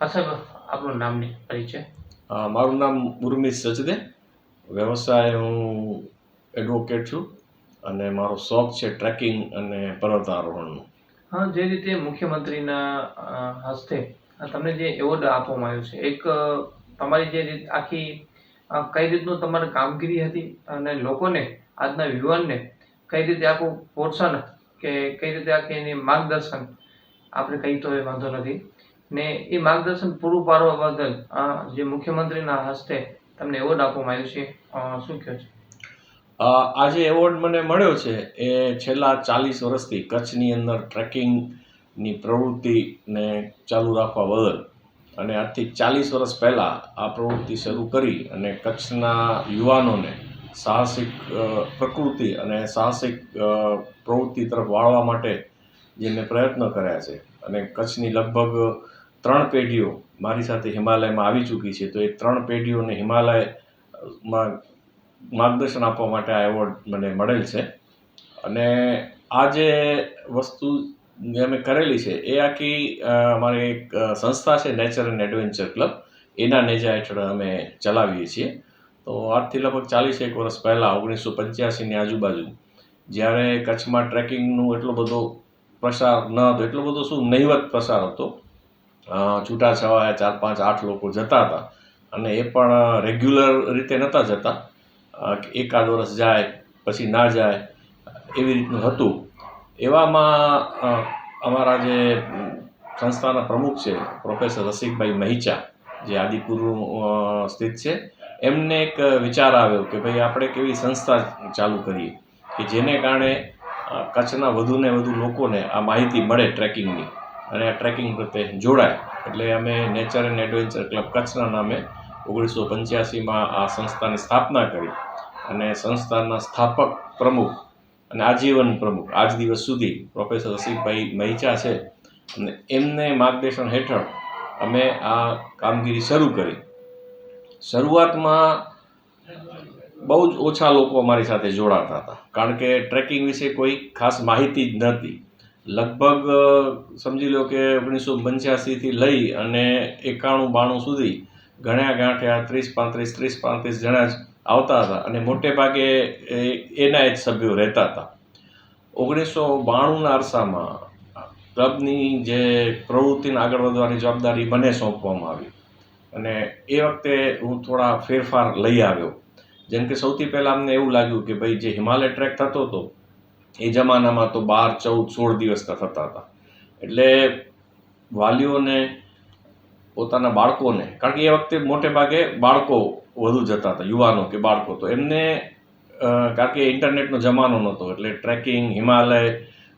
આપનું આપણું નામની પરિચય? મારું નામ ઉર્મી સજદે. વ્યવસાય હું એડવોકેટ છું અને મારો શોખ છે ટ્રેકિંગ અને પર્વતારોહણનો. હા જે રીતે મુખ્યમંત્રીના હસ્તે તમને જે એવોર્ડ આપવામાં આવ્યો છે એક તમારી જે રીત આખી કઈ રીતનું તમારી કામગીરી હતી અને લોકોને આજના યુવાનને કઈ રીતે આખું પ્રોત્સાહન કે કઈ રીતે આખી એની માર્ગદર્શન? આપણે કહી તો એ વાંધો નથી. ને એ માર્ગદર્શન પૂરું પાડવા બદલ જે મુખ્યમંત્રીના હસ્તે તમને એવોર્ડ આપવામાં આવ્યો છે શું કહો છો? આજે એવોર્ડ મને મળ્યો છે એ છેલ્લા ચાલીસ વર્ષથી કચ્છની અંદર ટ્રેકિંગની પ્રવૃત્તિને ચાલુ રાખવા બદલ. અને આજથી ચાલીસ વર્ષ પહેલાં આ પ્રવૃત્તિ શરૂ કરી અને કચ્છના યુવાનોને સાહસિક પ્રકૃતિ અને સાહસિક પ્રવૃત્તિ તરફ વાળવા માટે જે મેં પ્રયત્ન કર્યા છે અને કચ્છની લગભગ ત્રણ પેઢીઓ મારી સાથે હિમાલયમાં આવી ચૂકી છે, તો એ ત્રણ પેઢીઓને હિમાલયમાં માર્ગદર્શન આપવા માટે આ એવોર્ડ મને મળેલ છે. અને આ જે વસ્તુ જે અમે કરેલી છે, એ આખી અમારી એક સંસ્થા છે, નેચર એન્ડ એડવેન્ચર ક્લબ. એના નેજા હેઠળ અમે ચલાવીએ છીએ. તો આજથી લગભગ ચાલીસ એક વર્ષ પહેલાં, ઓગણીસો પંચ્યાસીની આજુબાજુ, જ્યારે કચ્છમાં ટ્રેકિંગનું એટલો બધો પ્રસાર ન હતો, એટલો બધો શું નહિવત પ્રસાર હતો છૂટાછવાયા ચાર પાંચ આઠ લોકો જતા હતા. અને એ પણ રેગ્યુલર રીતે નહોતા જતા. એકાદ વર્ષ જાય, પછી ના જાય, એવી રીતનું હતું. એવામાં અમારા જે સંસ્થાના પ્રમુખ છે પ્રોફેસર રસિકભાઈ મહિચા, જે આદિપુરનું સ્થિત છે, એમને એક વિચાર આવ્યો કે ભાઈ આપણે કેવી સંસ્થા ચાલુ કરીએ? કે જેને કારણે કચ્છના વધુને વધુ લોકોને આ માહિતી મળે ટ્રેકિંગની. અને આ ટ્રેકિંગ પ્રત્યે જોડાય. એટલે અમે નેચર એન્ડ એડવેન્ચર ક્લબ કચ્છના નામે ઓગણીસો પંચ્યાસીમાં આ સંસ્થાની સ્થાપના કરી અને સંસ્થાના સ્થાપક પ્રમુખ અને આજીવન પ્રમુખ આજ દિવસ સુધી પ્રોફેસર રસિકભાઈ મહિચા છે. અને એમને માર્ગદર્શન હેઠળ અમે આ કામગીરી શરૂ કરી. શરૂઆતમાં બહુ જ ઓછા લોકો અમારી સાથે જોડાતા હતા. કારણ કે ટ્રેકિંગ વિશે કોઈ ખાસ માહિતી જ નહોતી. લગભગ સમજી લો કે ઓગણીસો પંચ્યાસીથી લઈ અને એકાણું બાણું સુધી ગણ્યા ગાંઠ્યા ત્રીસ પાંત્રીસ ત્રીસ પાંત્રીસ જણા જ આવતા હતા અને મોટે ભાગે એના જ સભ્યો રહેતા હતા. ઓગણીસો બાણુંના અરસામાં ક્લબની જે પ્રવૃત્તિને આગળ વધવાની જવાબદારી મને સોંપવામાં આવી. અને એ વખતે હું થોડા ફેરફાર લઈ આવ્યો. જેમ કે સૌથી પહેલાં અમને એવું લાગ્યું કે ભાઈ જે હિમાલય ટ્રેક થતો હતો એ જમાનામાં તો બાર, ચૌદ, સોળ દિવસના થતા હતા. એટલે વાલીઓને, પોતાના બાળકોને, કારણ કે એ વખતે મોટે ભાગે બાળકો વધુ જતા હતા, યુવાનો કે બાળકો. તો એમને કારણ કે ઇન્ટરનેટનો જમાનો નહોતો, એટલે ટ્રેકિંગ, હિમાલય,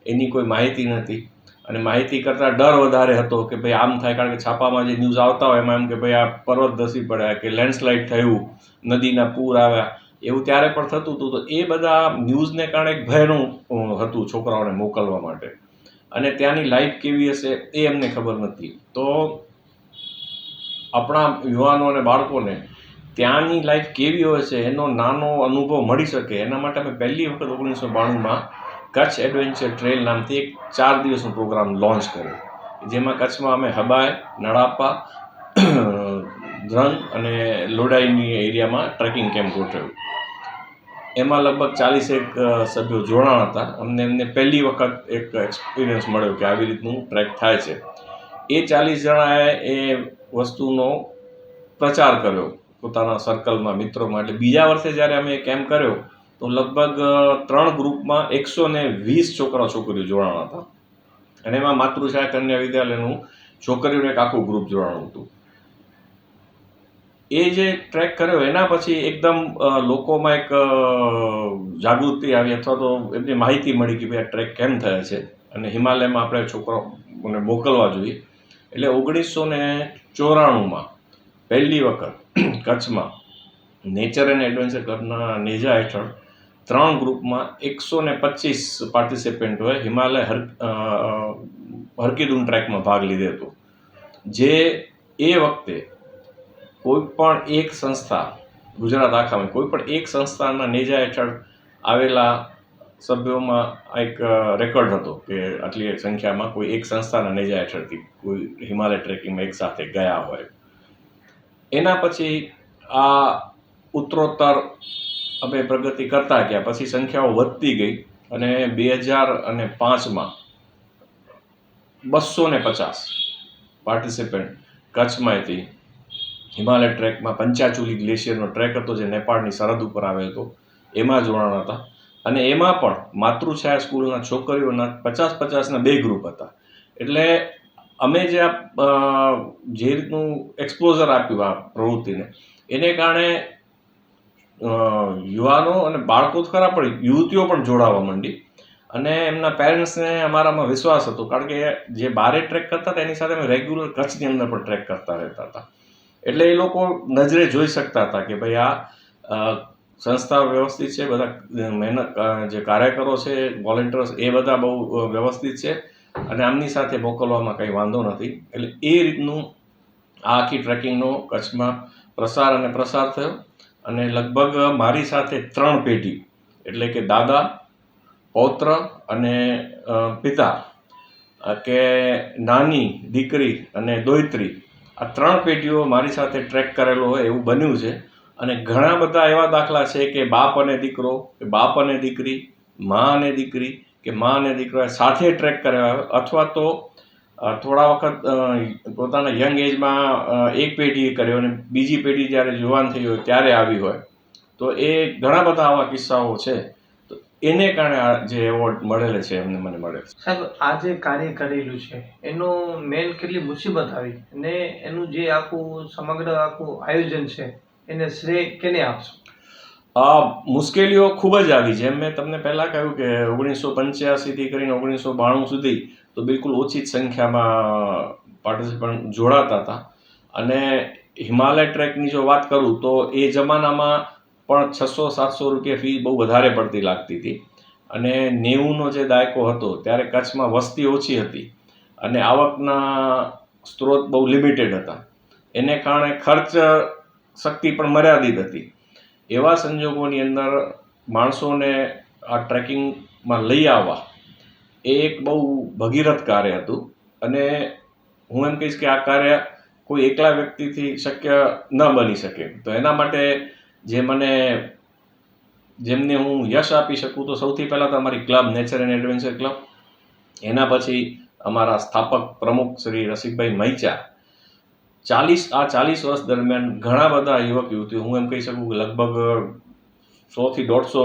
એની કોઈ માહિતી નથી અને માહિતી કરતાં ડર વધારે હતો કે ભાઈ આમ થાય, કારણ કે છાપામાં જે ન્યૂઝ આવતા હોય એમાં એમ કે ભાઈ આ પર્વત ધસી પડ્યા, કે લેન્ડસ્લાઇડ થયું, નદીના પૂર આવ્યા. એવું ત્યારે પણ થતું હતું. તો એ બધા ન્યૂઝને કારણે ભયનું હતું છોકરાઓને મોકલવા માટે. અને ત્યાંની લાઈફ કેવી હશે એ એમને ખબર નથી. તો આપણા યુવાનો અને બાળકોને ત્યાંની લાઈફ કેવી હોય છે, એનો નાનો અનુભવ મળી શકે. એના માટે અમે પહેલી વખત ઓગણીસો બાણુંમાં કચ્છ એડવેન્ચર ટ્રેલ નામથી એક ચાર દિવસનો પ્રોગ્રામ લોન્ચ કર્યો. જેમાં કચ્છમાં અમે હબાય નળાપા ધ્રંગ અને લોડાઈની એરિયામાં ટ્રેકિંગ કેમ્પ ગોઠવ્યું. એમાં લગભગ ચાલીસેક સભ્યો જોડાણ હતા. અમને એમને પહેલી વખત એક એક્સપિરિયન્સ મળ્યો કે આવી રીતનું ટ્રેક થાય છે. એ ચાલીસ જણાએ એ વસ્તુનો પ્રચાર કર્યો પોતાના સર્કલમાં મિત્રોમાં. એટલે બીજા વર્ષે જ્યારે અમે કેમ્પ કર્યો, તો લગભગ ત્રણ ગ્રુપમાં એકસો ને વીસ છોકરા છોકરીઓ જોડાણ હતા. અને એમાં માતૃછાયા કન્યા વિદ્યાલયનું છોકરીઓનું એક આખું ગ્રુપ જોડાણું હતું. એ જે ટ્રેક કર્યો, એના પછી એકદમ લોકોમાં એક જાગૃતિ આવી અથવા તો એમની માહિતી મળી કે ભાઈ આ ટ્રેક કેમ થયા છે? અને હિમાલયમાં આપણે છોકરાઓને મોકલવા જોઈએ. એટલે ઓગણીસો ને ચોરાણુંમાં પહેલી વખત કચ્છમાં નેચર એન્ડ એડવેન્ચર ક્લબના નેજા હેઠળ ત્રણ ગ્રુપમાં એકસો ને પચીસ પાર્ટિસિપેન્ટોએ હિમાલય હર હરકીદુન ટ્રેકમાં ભાગ લીધો હતો. જે એ વખતે કોઈ પણ એક સંસ્થા, ગુજરાત આખામાં, કોઈ પણ એક સંસ્થાના નેજા હેઠળ આવેલા સભ્યોમાં એક રેકોર્ડ હતો કે આટલી સંખ્યામાં કોઈ એક સંસ્થાના નેજા હેઠળથી કોઈ હિમાલય ટ્રેકિંગમાં એક સાથે ગયા હોય. એના પછી આ ઉત્તરોત્તર અમે પ્રગતિ કરતા ગયા, પછી સંખ્યાઓ વધતી ગઈ અને બે હજાર અને પાંચમાં બસો ને પચાસ પાર્ટિસિપન્ટ કચ્છમાંથી હિમાલય ટ્રેકમાં પંચાચુલી ગ્લેશિયરનો ટ્રેક હતો જે નેપાળની સરહદ ઉપર આવ્યો હતો. એમાં જોડાણ હતા. અને એમાં પણ માતૃછાયા સ્કૂલના છોકરીઓના પચાસ પચાસના બે ગ્રુપ હતા. એટલે અમે જે આ જે રીતનું એક્સપોઝર આપ્યું આ પ્રવૃત્તિને, એને કારણે યુવાનો અને બાળકો તો ખરા, પણ યુવતીઓ પણ જોડાવા માંડી. અને એમના પેરેન્ટ્સને અમારામાં વિશ્વાસ હતો. કારણ કે જે બારે ટ્રેક કરતા હતા, એની સાથે અમે રેગ્યુલર કચ્છની અંદર પણ ટ્રેક કરતા રહેતા હતા. એટલે એ લોકો નજરે જોઈ શકતા હતા કે ભાઈ આ સંસ્થા વ્યવસ્થિત છે, બધા મહેનત જે કાર્યકરો છે, વોલેન્ટિયર્સ, એ બધા બહુ વ્યવસ્થિત છે અને આમની સાથે મોકલવામાં કંઈ વાંધો નથી. એટલે એ રીતનું આ આખી ટ્રેકિંગનો કચ્છમાં પ્રસાર અને પ્રસાર થયો અને લગભગ મારી સાથે ત્રણ પેઢી, એટલે કે દાદા, પૌત્ર અને પિતા, કે નાની દીકરી અને દોયત્રી આ ત્રણ પેઢીઓ મારી સાથે ટ્રેક કરેલો હોય એવું બન્યું છે. અને ઘણા બધા એવા દાખલા છે કે બાપ અને દીકરો, કે બાપ અને દીકરી, મા અને દીકરી, કે મા અને દીકરો સાથે ટ્રેક કરેલા હોય. અથવા તો થોડા વખત પોતાના યંગ એજમાં એક પેઢીએ કર્યો અને બીજી પેઢી જ્યારે જુવાન થઈ હોય ત્યારે આવી હોય. તો એ ઘણા બધા આવા કિસ્સાઓ છે. એને કારણે જે એવોર્ડ મળેલો છે એમને મને મળે છે. સાહેબ આ જે કાર્ય કરેલું છે એનું મેન કેટલી મુસીબત આવી ને એનું જે આખું સમગ્ર આખું આયોજન છે એને શ્રેય કેને આપશો? આ મુશ્કેલીઓ ખૂબ જ આવી જેમ મેં તમને પહેલાં કહ્યું કે ઓગણીસો પંચ્યાસીથી કરીને ઓગણીસો બાણું સુધી તો બિલકુલ ઓછી જ સંખ્યામાં પાર્ટિસિપન્ટ જોડાતા હતા. અને હિમાલય ટ્રેકની જો વાત કરું તો એ જમાનામાં પણ છસો, સાતસો રૂપિયા ફી બહુ વધારે પડતી લાગતી હતી. અને નેવુંનો જે દાયકો હતો, ત્યારે કચ્છમાં વસ્તી ઓછી હતી અને આવકના સ્ત્રોત બહુ લિમિટેડ હતા. એને કારણે ખર્ચ શક્તિ પણ મર્યાદિત હતી. એવા સંજોગોની અંદર માણસોને આ ટ્રેકિંગમાં લઈ આવવા એ એક બહુ ભગીરથ કાર્ય હતું. અને હું એમ કહીશ કે આ કાર્ય કોઈ એકલા વ્યક્તિથી શક્ય ન બની શકે. તો એના માટે જે મને જેમને હું યશ આપી શકું તો સૌથી પહેલાં તો અમારી club nature and adventure club. એના પછી અમારા સ્થાપક પ્રમુખ શ્રી રસિકભાઈ મૈચા. ચાલીસ, આ ચાલીસ વર્ષ દરમિયાન ઘણા બધા યુવક યુવતીઓ, હું એમ કહી શકું કે લગભગ સોથી દોઢસો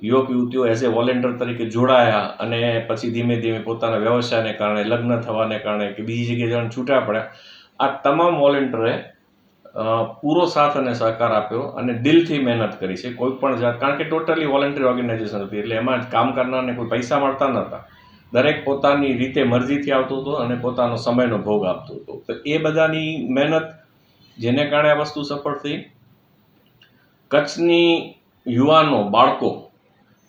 યુવક યુવતીઓ એઝ એ વોલેન્ટિયર તરીકે જોડાયા અને પછી ધીમે ધીમે પોતાના વ્યવસાયને કારણે, લગ્ન થવાને કારણે કે બીજી જગ્યાએ જણ છૂટા પડ્યા. આ તમામ વોલેન્ટિયરે પૂરો સાથ અને સહકાર આપ્યો અને દિલથી મહેનત કરી છે કોઈ પણ જાત. કારણ કે ટોટલી વોલન્ટરી ઓર્ગેનાઇઝેશન હતી એટલે એમાં કામ કરનારને કોઈ પૈસા મળતા નહોતા. દરેક પોતાની રીતે મરજીથી આવતું હતું અને પોતાનો સમયનો ભોગ આપતું હતું. તો એ બધાની મહેનત જેને કારણે આ વસ્તુ સફળ થઈ. કચ્છની યુવાનો, બાળકો,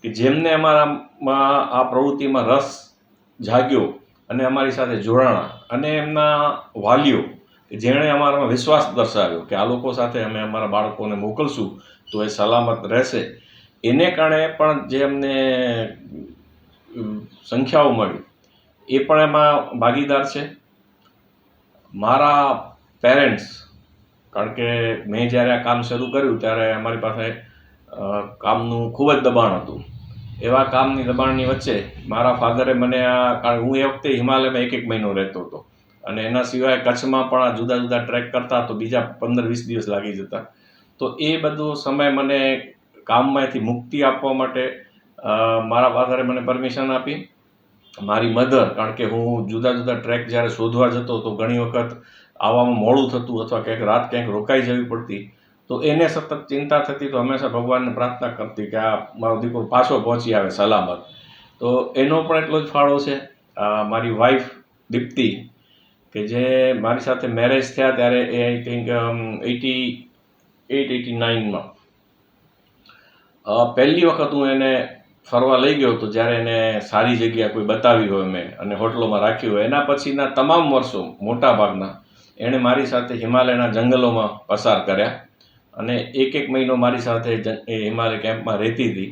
કે જેમને અમારામાં આ પ્રવૃત્તિમાં રસ જાગ્યો અને અમારી સાથે જોડાણા અને એમના વાલીઓ જેણે અમારામાં વિશ્વાસ દર્શાવ્યો કે આ લોકો સાથે અમે અમારા બાળકોને મોકલશું, તો એ સલામત રહેશે. એને કારણે પણ જે અમને સંખ્યાઓ મળી, એ પણ એમાં ભાગીદાર છે. મારા પેરેન્ટ્સ, કારણ કે મેં જ્યારે આ કામ શરૂ કર્યું ત્યારે અમારી પાસે કામનું ખૂબ જ દબાણ હતું. એવા કામની દબાણની વચ્ચે મારા ફાધરે મને આ, કારણ હું એ વખતે હિમાલયમાં એક એક મહિનો રહેતો હતો. અને એના સિવાય કચ્છમાં પણ આ જુદા જુદા ટ્રેક કરતા તો બીજા પંદર વીસ દિવસ લાગી જતા. તો એ બધો સમય મને કામમાંથી મુક્તિ આપવા માટે મારા ફાધરે મને પરમિશન આપી. મારી મધર, કારણ કે હું જુદા જુદા ટ્રેક જ્યારે શોધવા જતો તો ઘણી વખત આવવામાં મોડું થતું અથવા ક્યાંક રાત ક્યાંક રોકાઈ જવી પડતી. તો એને સતત ચિંતા થતી તો હંમેશા ભગવાનને પ્રાર્થના કરતી કે આ મારો દીકરો પાછો પહોંચી આવે સલામત. તો એનો પણ એટલો જ ફાળો છે. મારી વાઈફ દીપ્તિ કે જે મારી સાથે મેરેજ થયા ત્યારે એ I think eighty eight eighty નાઇનમાં પહેલી વખત હું એને ફરવા લઈ ગયો હતો, જ્યારે એને સારી જગ્યા કોઈ બતાવી હોય મેં અને હોટલોમાં રાખ્યું હોય. એના પછીના તમામ વર્ષો મોટા ભાગના એણે મારી સાથે હિમાલયના જંગલોમાં પસાર કર્યા અને એક એક મહિનો મારી સાથે એ હિમાલય કેમ્પમાં રહેતી હતી.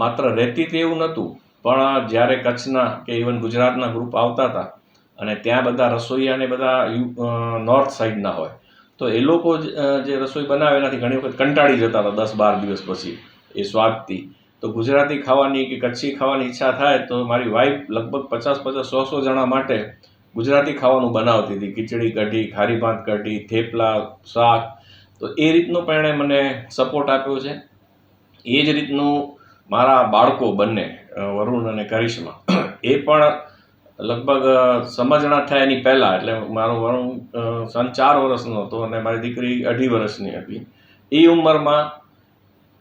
માત્ર રહેતી હતી એવું નહોતું, પણ જ્યારે કચ્છના કે ઇવન ગુજરાતના ગ્રુપ આવતા હતા અને ત્યાં બધા રસોઈયાને બધા નોર્થ સાઈડના હોય. તો એ લોકો જ, જે રસોઈ બનાવે એનાથી ઘણી વખત કંટાળી જતા હતા દસ બાર દિવસ પછી એ સ્વાદથી. તો ગુજરાતી ખાવાની કે કચ્છી ખાવાની ઈચ્છા થાય તો મારી વાઈફ લગભગ પચાસ પચાસ સો સો જણા માટે ગુજરાતી ખાવાનું બનાવતી હતી. ખીચડી કઢી ખારી ભાત કઢી થેપલા શાક. તો એ રીતનો પણ એણે મને સપોર્ટ આપ્યો છે. એ જ રીતનું મારા બાળકો બંને વરુણ અને કરિશ્મા એ પણ લગભગ સમજણા થયા એની પહેલાં. એટલે મારો અ, સન ચાર વર્ષનો હતો અને મારી દીકરી અઢી વર્ષની હતી. એ ઉંમરમાં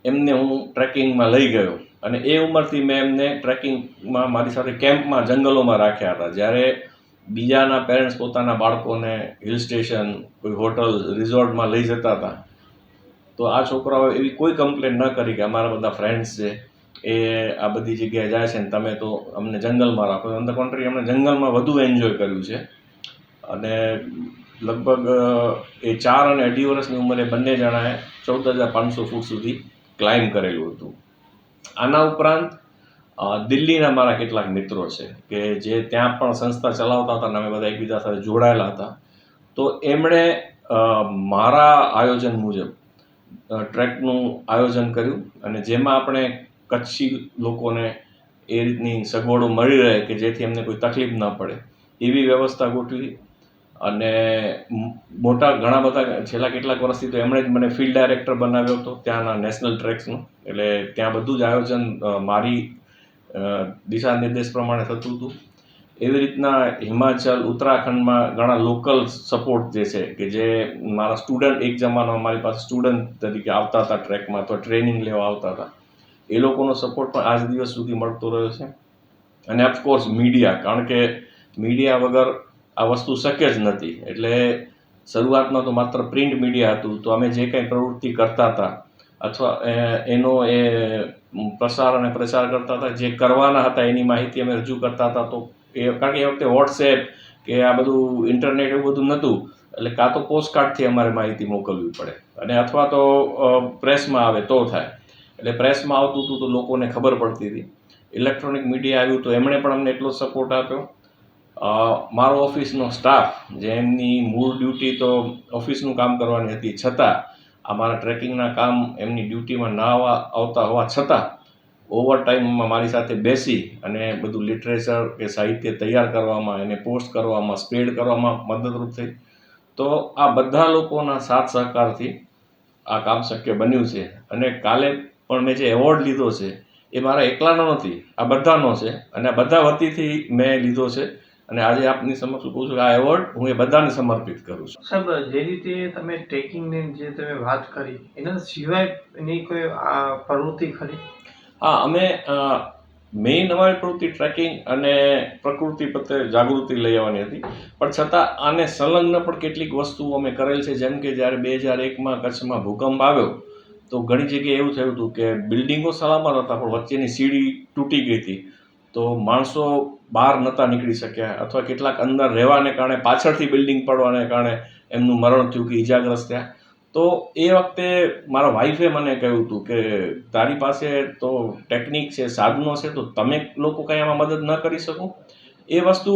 એમને હું ટ્રેકિંગમાં લઈ ગયો. અને એ ઉંમરથી મેં એમને ટ્રેકિંગમાં મારી સાથે કેમ્પમાં જંગલોમાં રાખ્યા હતા. જ્યારે બીજાના પેરેન્ટ્સ પોતાના બાળકોને હિલ સ્ટેશન કોઈ હોટલ રિઝોર્ટમાં લઈ જતા હતા. તો આ છોકરાઓ એવી કોઈ કમ્પ્લેન ન કરી કે અમારા બધા ફ્રેન્ડ્સ છે. એ આ બધી જગ્યાએ જાય છે ને તમે તો અમને જંગલમાં રાખો ઓન ધ કોન્ટ્રી અમને જંગલમાં વધુ એન્જોય કર્યું છે. અને લગભગ એ ચાર અને અઢી વર્ષની ઉંમરે બંને જણાએ ચૌદ હજાર પાંચસો ફૂટ સુધી ક્લાઇમ્બ કરેલું હતું. આના ઉપરાંત દિલ્હીના મારા કેટલાક મિત્રો છે કે જે ત્યાં પણ સંસ્થા ચલાવતા હતા અને અમે બધા એકબીજા સાથે જોડાયેલા હતા. તો એમણે મારા આયોજન મુજબ ટ્રેકનું આયોજન કર્યું અને જેમાં આપણે કચ્છી લોકોને એ રીતની સગવડો મળી રહે કે જેથી એમને કોઈ તકલીફ ન પડે. એવી વ્યવસ્થા ગોઠવી અને મોટા ઘણા બધા છેલ્લા કેટલાક વર્ષથી તો એમણે જ મને ફિલ્ડ ડાયરેક્ટર બનાવ્યો હતો, ત્યાંના નેશનલ ટ્રેક્સનું એટલે ત્યાં બધું જ આયોજન મારી દિશા નિર્દેશ પ્રમાણે થતું હતું. એવી રીતના હિમાચલ, ઉત્તરાખંડમાં ઘણા લોકલ સપોર્ટ જે છે, કે જે મારા સ્ટુડન્ટ એક જમાનો મારી પાસે સ્ટુડન્ટ તરીકે આવતા હતા ટ્રેકમાં તો ટ્રેનિંગ લેવા આવતા હતા. એ લોકોનો સપોર્ટ પણ આજ દિવસ સુધી મળતો રહ્યો છે. અને ઓફકોર્સ મીડિયા કારણ કે મીડિયા વગર આ વસ્તુ શક્ય જ નથી. એટલે શરૂઆતમાં તો માત્ર પ્રિન્ટ મીડિયા હતું. તો અમે જે કંઈ પ્રવૃત્તિ કરતા હતા, અથવા એનો એ પ્રસાર અને પ્રચાર કરતા હતા, જે કરવાના હતા એની માહિતી અમે રજૂ કરતા હતા, તો એ, કારણ કે એ વખતે વોટ્સએપ કે આ બધું ઇન્ટરનેટ એવું બધું નહોતું એટલે કાં તો પોસ્ટકાર્ડથી અમારે માહિતી મોકલવી પડે. અને અથવા તો પ્રેસમાં આવે તો થાય. એટલે પ્રેસમાં આવતું હતું તો લોકોને ખબર પડતી હતી. ઇલેક્ટ્રોનિક મીડિયા આવ્યું તો એમણે પણ અમને એટલો સપોર્ટ આપ્યો. મારો ઓફિસનો સ્ટાફ જે એમની મૂળ ડ્યુટી તો ઓફિસનું કામ કરવાની હતી, છતાં અમારા ટ્રેકિંગના કામ એમની ડ્યુટીમાં ના આવતા હોવા છતાં ઓવર ટાઈમમાં મારી સાથે બેસી અને બધું લિટરેચર કે સાહિત્ય તૈયાર કરવામાં, એને પોસ્ટ કરવામાં સ્પ્રેડ કરવામાં મદદરૂપ થઈ. તો આ બધા લોકોના સાથ સહકારથી આ કામ શક્ય બન્યું છે. અને કાલે પણ મેં જે એવોર્ડ લીધો છે એ મારા એકલાનો નથી આ બધાનો છે. અને આ બધા વતીથી મેં લીધો છે. અને આજે આપની સમક્ષ કહું છું કે આ એવોર્ડ હું એ બધાને સમર્પિત કરું છું. સાહેબ જે રીતે તમે ટ્રેકિંગની જે તમે વાત કરી એના સિવાયની કોઈ આ પ્રવૃત્તિ ખરી? હા અમે મેઇન અમારી પ્રવૃત્તિ ટ્રેકિંગ અને પ્રકૃતિ પ્રત્યે જાગૃતિ લઈ આવવાની હતી. પણ છતાં આને સંલગ્ન પણ કેટલીક વસ્તુઓ અમે કરેલ છે. જેમ કે જ્યારે બે હજાર એકમાં કચ્છમાં ભૂકંપ આવ્યો તો ઘણી જગ્યાએ એવું થયું હતું કે બિલ્ડિંગો સલામત હતા પણ વચ્ચેની સીડી તૂટી ગઈ હતી. તો માણસો બહાર નહોતા નીકળી શક્યા, અથવા કેટલાક અંદર રહેવાને કારણે પાછળથી બિલ્ડિંગ પડવાને કારણે એમનું મરણ થયું કે ઈજાગ્રસ્ત થયા. તો એ વખતે મારા વાઈફે મને કહ્યું હતું કે તારી પાસે તો ટેકનિક છે, સાધનો છે, તો તમે લોકો કંઈ આમાં મદદ ન કરી શકો? એ વસ્તુ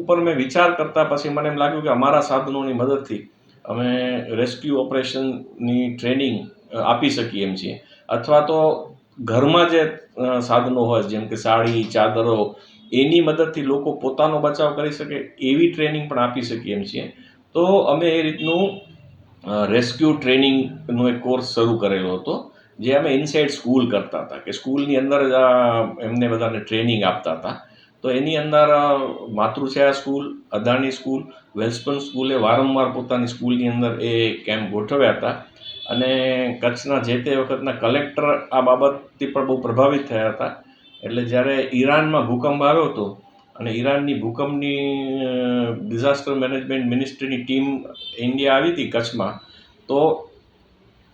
ઉપર મેં વિચાર કરતા પછી મને એમ લાગ્યું કે અમારા સાધનોની મદદથી અમે રેસ્ક્યુ ઓપરેશનની ટ્રેનિંગ આપી શકીએ એમ છીએ. અથવા તો ઘરમાં જે સાધનો હોય, જેમ કે સાડી, ચાદરો, એની મદદથી લોકો પોતાનો બચાવ કરી શકે, એવી ટ્રેનિંગ પણ આપી શકીએ એમ છીએ. તો અમે એ રીતનું રેસ્ક્યુ ટ્રેનિંગનો એક કોર્સ શરૂ કરેલો હતો, જે અમે ઇનસાઇડ સ્કૂલ કરતા હતા, કે સ્કૂલની અંદર જ એમને બધાને ટ્રેનિંગ આપતા હતા. તો એની અંદર Matruchhaya school, Adani school, Welspun સ્કૂલે વારંવાર પોતાની સ્કૂલની અંદર એ કેમ્પ ગોઠવ્યા હતા. અને કચ્છના જે તે વખતના કલેક્ટર આ બાબતથી પણ બહુ પ્રભાવિત થયા હતા. એટલે જ્યારે ઈરાનમાં ભૂકંપ આવ્યો હતો અને ઈરાનની ભૂકંપની ડિઝાસ્ટર મેનેજમેન્ટ મિનિસ્ટ્રીની ટીમ ઇન્ડિયા આવી હતી કચ્છમાં, તો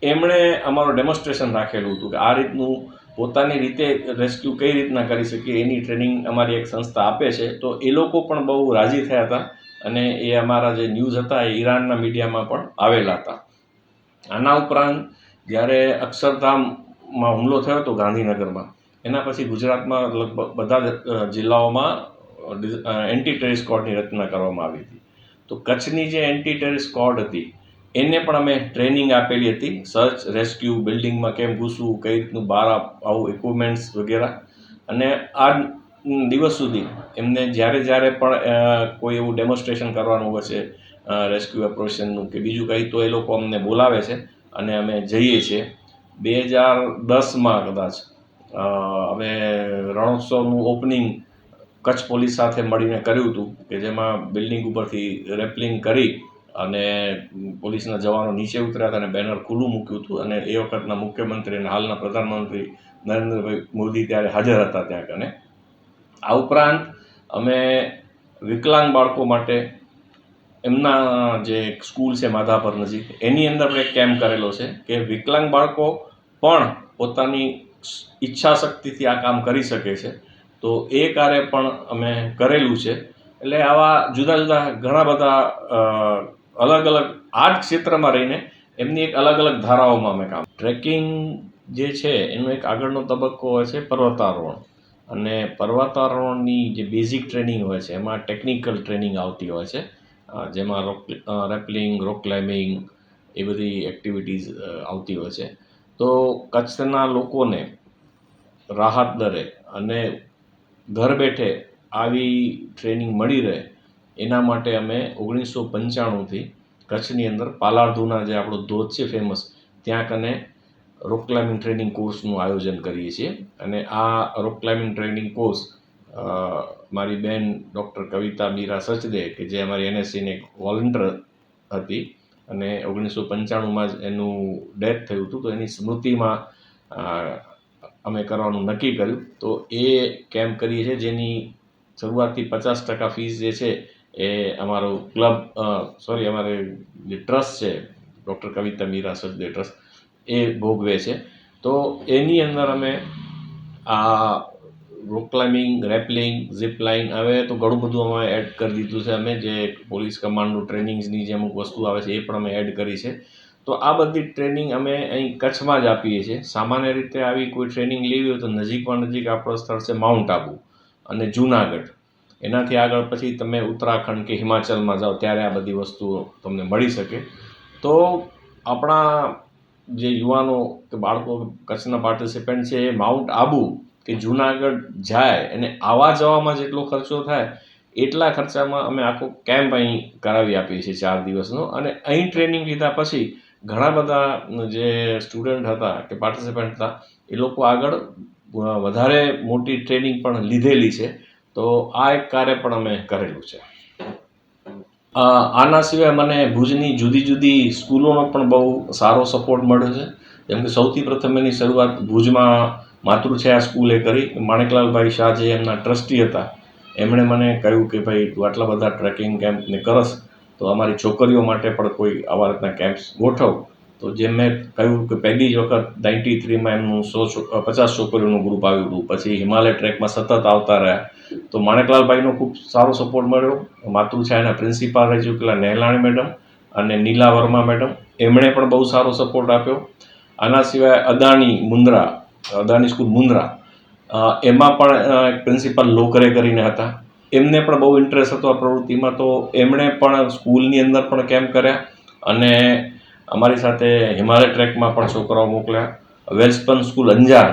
એમણે અમારું ડેમોન્સ્ટ્રેશન રાખેલું હતું કે આ રીતનું પોતાની રીતે રેસ્ક્યુ કઈ રીતના કરી શકીએ, એની ટ્રેનિંગ અમારી એક સંસ્થા આપે છે. તો એ લોકો પણ બહુ રાજી થયા હતા અને એ અમારા જે ન્યૂઝ હતા એ ઈરાનના મીડિયામાં પણ આવેલા હતા. આના ઉપરાંત જ્યારે અક્ષરધામમાં હુમલો થયો હતો ગાંધીનગરમાં, એના પછી ગુજરાતમાં લગભગ બધા જિલ્લાઓમાં એન્ટી ટેરિસ સ્કોડની રચના કરવામાં આવી હતી. તો કચ્છની જે એન્ટી ટેરિસ સ્કોડ હતી, એને પણ અમે ટ્રેનિંગ આપેલી હતી સર્ચ રેસ્ક્યુ બિલ્ડિંગમાં કેમ ઘૂસવું, કઈ રીતનું બહાર આવું ઇક્વિપમેન્ટ્સ વગેરે. અને આ દિવસ સુધી એમને જ્યારે જ્યારે પણ કોઈ એવું ડેમોન્સ્ટ્રેશન કરવાનું હોય છે રેસ્ક્યુ ઓપરેશનનું કે બીજું કંઈ તો એ લોકો અમને બોલાવે છે અને અમે જઈએ છીએ. બે હજાર દસમાં કદાચ અમે રણોત્સવનું ઓપનિંગ કચ્છ પોલીસ સાથે મળીને કર્યું હતું કે જેમાં બિલ્ડિંગ ઉપરથી રેપલિંગ કરી અને પોલીસના જવાનો નીચે ઉતર્યા હતા અને બેનર ખુલ્લું મૂક્યું હતું અને એ વખતના મુખ્યમંત્રી અને હાલના પ્રધાનમંત્રી નરેન્દ્રભાઈ મોદી ત્યારે હાજર હતા ત્યાં કને. આ ઉપરાંત અમે વિકલાંગ બાળકો માટે એમના જે એક સ્કૂલ છે માધાપર નજીક એની અંદર પણ એક કેમ્પ કરેલો છે કે વિકલાંગ બાળકો પણ પોતાની ઈચ્છા શક્તિથી આ કામ કરી શકે છે. તો એ કાર્ય પણ અમે કરેલું છે. એટલે આવા જુદા જુદા ઘણા બધા અલગ અલગ આર્ટ ક્ષેત્રમાં રહીને એમની એક અલગ અલગ ધારાઓમાં અમે કામ ટ્રેકિંગ જે છે એનો એક આગળનો તબક્કો હોય છે પર્વતારોહણ. અને પર્વતારોહણની જે બેઝિક ટ્રેનિંગ હોય છે, એમાં ટેકનિકલ ટ્રેનિંગ આવતી હોય છે. જેમાં રોક રેપલિંગ રોક ક્લાઇમ્બિંગ એ બધી એક્ટિવિટીઝ આવતી હોય છે. તો કચ્છના લોકોને રાહત દરે અને ઘર બેઠે આવી ટ્રેનિંગ મળી રહે, એના માટે અમે ઓગણીસો પંચાણુંથી કચ્છની અંદર પાલારધુના જે આપણો ધોધ છે ફેમસ ત્યાં કને રોક ક્લાઇમ્બિંગ ટ્રેનિંગ કોર્સનું આયોજન કરીએ છીએ. અને આ રોક ક્લાઇમ્બિંગ ટ્રેનિંગ કોર્સ મારી બેન ડૉક્ટર કવિતા મીરા સચદે કે જે અમારી એનએસસીની એક વોલન્ટર હતી અને ઓગણીસો પંચાણુંમાં જ એનું ડેથ થયું હતું, તો એની સ્મૃતિમાં અમે કરવાનું નક્કી કર્યું. તો એ કેમ્પ કરીએ છીએ જેની શરૂઆતથી પચાસ ટકા ફીસ જે છે એ અમારો ક્લબ સોરી, અમારે જે ટ્રસ્ટ છે, ડૉક્ટર કવિતા મીરા સચદે ટ્રસ્ટ, એ ભોગવે છે. તો એની અંદર અમે આ rock climbing rappelling zip line હવે તો ઘણું બધું અમે એડ કરી દીધું છે અમે, જે પોલીસ કમાન્ડો ટ્રેનિંગ્સની જે અમુક વસ્તુ આવે છે, એ પણ અમે એડ કરી છે. તો આ બધી ટ્રેનિંગ અમે અહીં કચ્છમાં જ આપીએ છીએ. સામાન્ય રીતે આવી કોઈ ટ્રેનિંગ લેવી હોય તો નજીકમાં નજીક આપણું સ્થળ છે માઉન્ટ આબુ અને જુનાગઢ. એનાથી આગળ પછી તમે ઉત્તરાખંડ કે હિમાચલમાં જાઓ, ત્યારે આ બધી વસ્તુઓ તમને મળી શકે. તો આપણા જે યુવાનો કે બાળકો કચ્છના પાર્ટિસિપન્ટ છે એ માઉન્ટ આબુ કે જુનાગઢ જાય અને આવા જવામાં જેટલો ખર્ચો થાય, એટલા ખર્ચામાં અમે આખો કેમ્પ અહીં કરાવી આપીએ છીએ ચાર દિવસનો. અને અહીં ટ્રેનિંગ લીધા પછી ઘણા બધા જે સ્ટુડન્ટ હતા કે પાર્ટિસિપન્ટ હતા, એ લોકો આગળ વધારે મોટી ટ્રેનિંગ પણ લીધેલી છે. તો આ એક કાર્ય પણ અમે કરેલું છે. આના સિવાય મને ભુજની જુદી જુદી સ્કૂલોનો પણ બહુ સારો સપોર્ટ મળ્યો છે. જેમ કે સૌથી પ્રથમ એની શરૂઆત ભુજમાં માતૃછાયા સ્કૂલે કરી માણેકલાલભાઈ શાહ જે એમના ટ્રસ્ટી હતા. એમણે મને કહ્યું કે ભાઈ, તું આટલા બધા ટ્રેકિંગ કેમ્પને કરસ, તો અમારી છોકરીઓ માટે પણ કોઈ આવા રીતના કેમ્પ્સ ગોઠવ. તો જે મેં કહ્યું કે પહેલી જ વખત નાઇન્ટી થ્રીમાં એમનું સો પચાસ છોકરીઓનું ગ્રુપ આવ્યું હતું. પછી હિમાલય ટ્રેકમાં સતત આવતા રહ્યા. તો માણેકલાલભાઈનો ખૂબ સારો સપોર્ટ મળ્યો. માતૃછાયાના પ્રિન્સિપાલ રહી ચૂકેલા નેહલાણી મેડમ અને નીલા વર્મા મેડમ. એમણે પણ બહુ સારો સપોર્ટ આપ્યો. આના સિવાય અદાણી મુન્દ્રા અદાણી સ્કૂલ મુન્દ્રા. એમાં પણ એક પ્રિન્સિપાલ લોકરે કરીને હતા. એમને પણ બહુ ઇન્ટરેસ્ટ હતો આ પ્રવૃત્તિમાં, તો એમણે પણ સ્કૂલની અંદર પણ કેમ્પ કર્યા અને અમારી સાથે હિમાલય ટ્રેકમાં પણ છોકરાઓ મોકલ્યા. Welspun school Anjar,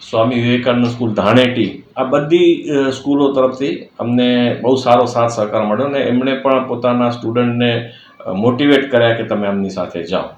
Swami Vivekanand school Dhaneti, આ બધી સ્કૂલો તરફથી અમને બહુ સારો સાથ સહકાર મળ્યો અને એમણે પણ પોતાના સ્ટુડન્ટને મોટિવેટ કર્યા કે તમે એમની સાથે જાઓ.